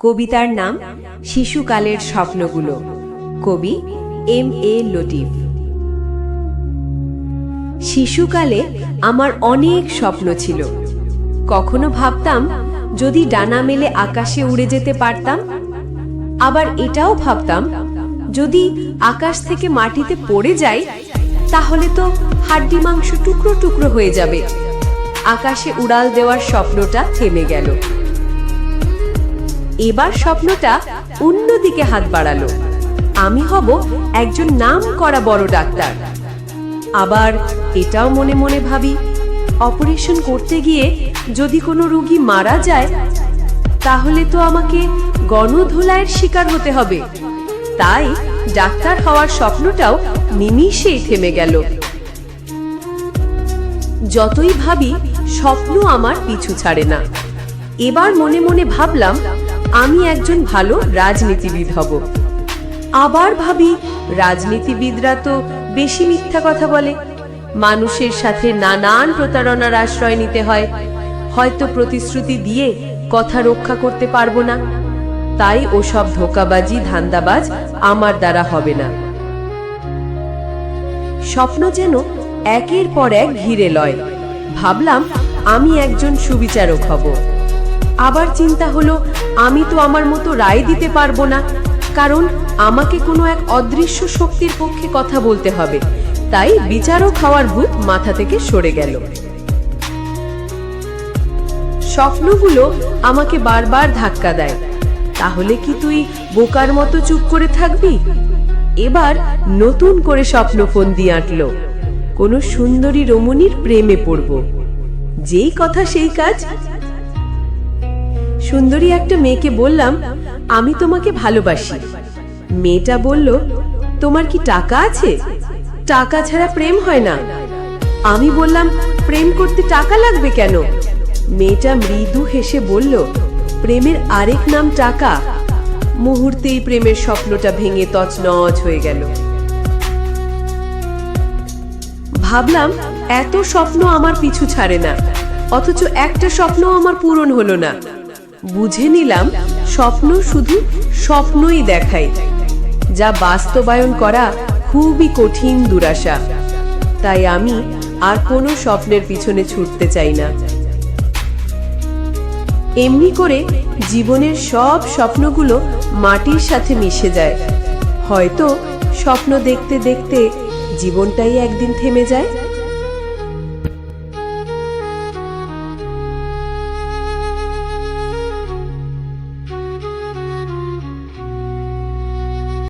কবিতার নাম শিশুকালের স্বপ্নগুলো। কবি এম এ লটিফ শিশুকালে আমার অনেক স্বপ্ন ছিল। কখনো ভাবতাম, যদি ডানা মেলে আকাশে উড়ে যেতে পারতাম। আবার এটাও ভাবতাম, যদি আকাশ থেকে মাটিতে পড়ে যাই, তাহলে তো হাড্ডি মাংস টুকরো টুকরো হয়ে যাবে। আকাশে উড়াল দেওয়ার স্বপ্নটা থেমে গেল। এবার স্বপ্নটা অন্যদিকে হাত বাড়ালো। আমি হব একজন নাম করা বড় ডাক্তার। আবার এটাও মনে মনে ভাবি, অপারেশন করতে গিয়ে যদি কোনো রুগী মারা যায়, তাহলে তো আমাকে গণধোলাইয়ের শিকার হতে হবে। তাই ডাক্তার হওয়ার স্বপ্নটাও নিমিষেই থেমে গেল। যতই ভাবি, স্বপ্ন আমার পিছু ছাড়ে না। এবার মনে মনে ভাবলাম আমি একজন ভালো রাজনীতিবিদ হব। আবার ভাবি, রাজনীতিবিদরা তো বেশি মিথ্যা কথা বলে। মানুষের সাথে নানান প্রতারণার আশ্রয় নিতে হয়। হয়তো প্রতিশ্রুতি দিয়ে কথা রক্ষা করতে পারব না। তাই ওসব ধোকাবাজি, ধান্দাবাজ আমার দ্বারা হবে না। স্বপ্ন যেন একের পর এক ঘিরে লয়। ভাবলাম আমি একজন সুবিচারক হব। আবার চিন্তা হলো, আমি তো আমার মতো রায় দিতে পারব না। কারণ আমাকে কোনো এক অদৃশ্য শক্তির পক্ষে কথা বলতে হবে। তাই বিচারক হওয়ার ভূত মাথা থেকে সরে গেল। স্বপ্নগুলো আমাকে বারবার ধাক্কা দেয়। তাহলে কি তুই বোকার মতো চুপ করে থাকবি? এবার নতুন করে স্বপ্ন ফোন দিয়ে আঁটলো। কোনো সুন্দরী রমণীর প্রেমে পড়ব। যেই কথা সেই কাজ সুন্দরী একটা মেয়েকে বললাম, আমি তোমাকে ভালোবাসি। মেয়েটা বলল, তোমার কি টাকা আছে? টাকা ছাড়া প্রেম হয় না। আমি বললাম, প্রেম করতে টাকা লাগবে কেন? মেয়েটা মৃদু হেসে বলল, প্রেমের আরেক নাম টাকা। মুহূর্তেই প্রেমের স্বপ্নটা ভেঙে তছনছ হয়ে গেল। ভাবলাম, এত স্বপ্ন আমার পিছু ছাড়ে না, অথচ একটা স্বপ্ন আমার পূরণ হলো না। বুঝে নিলাম স্বপ্ন শুধু স্বপ্নই দেখায়, যা বাস্তবায়ন করা খুবই কঠিন দুরাশা। তাই আমি আর কোনো স্বপ্নের পিছনে ছুটতে চাই না। এমনি করে জীবনের সব স্বপ্নগুলো মাটির সাথে মিশে যায়। হয়তো স্বপ্ন দেখতে দেখতে জীবনটাই একদিন থেমে যায়